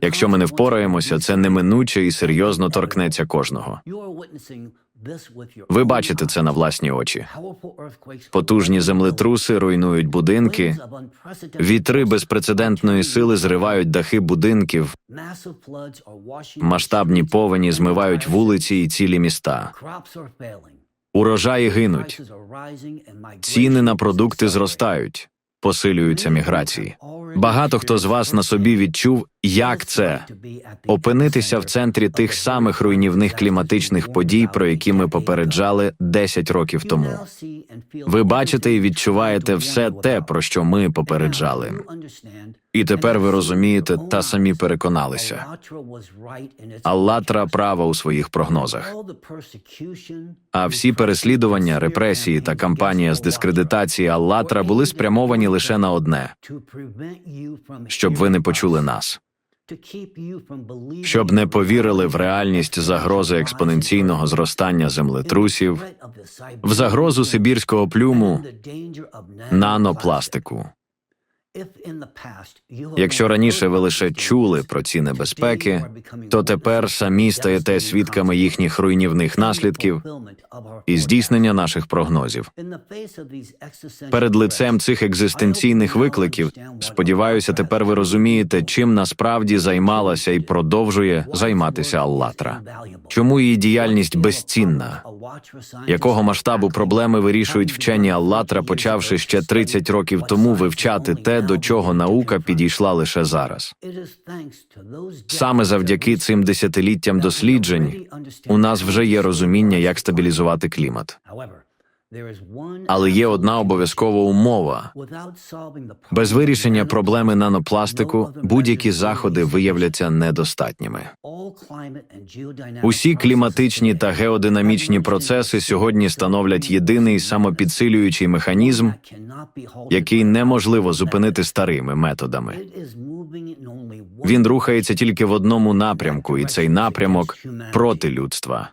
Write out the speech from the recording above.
Якщо ми не впораємося, це неминуче і серйозно торкнеться кожного. Ви бачите це на власні очі. Потужні землетруси руйнують будинки, вітри безпрецедентної сили зривають дахи будинків, масштабні повені змивають вулиці і цілі міста. Урожаї гинуть, ціни на продукти зростають, посилюються міграції. Багато хто з вас на собі відчув, як це опинитися в центрі тих самих руйнівних кліматичних подій, про які ми попереджали 10 років тому. Ви бачите і відчуваєте все те, про що ми попереджали. І тепер ви розумієте та самі переконалися. Аллатра права у своїх прогнозах. А всі переслідування, репресії та кампанія з дискредитації Аллатра були спрямовані лише на одне, щоб ви не почули нас, щоб не повірили в реальність загрози експоненційного зростання землетрусів, в загрозу сибірського плюму, нанопластику. Якщо раніше ви лише чули про ці небезпеки, то тепер самі стаєте свідками їхніх руйнівних наслідків і здійснення наших прогнозів. Перед лицем цих екзистенційних викликів, сподіваюся, тепер ви розумієте, чим насправді займалася і продовжує займатися Аллатра. Чому її діяльність безцінна? Якого масштабу проблеми вирішують вчені Аллатра, почавши ще 30 років тому вивчати те, до чого наука підійшла лише зараз? Саме завдяки цим десятиліттям досліджень у нас вже є розуміння, як стабілізувати клімат. Але є одна обов'язкова умова: без вирішення проблеми нанопластику будь-які заходи виявляться недостатніми. Усі кліматичні та геодинамічні процеси сьогодні становлять єдиний самопідсилюючий механізм, який неможливо зупинити старими методами. Він рухається тільки в одному напрямку, і цей напрямок проти людства.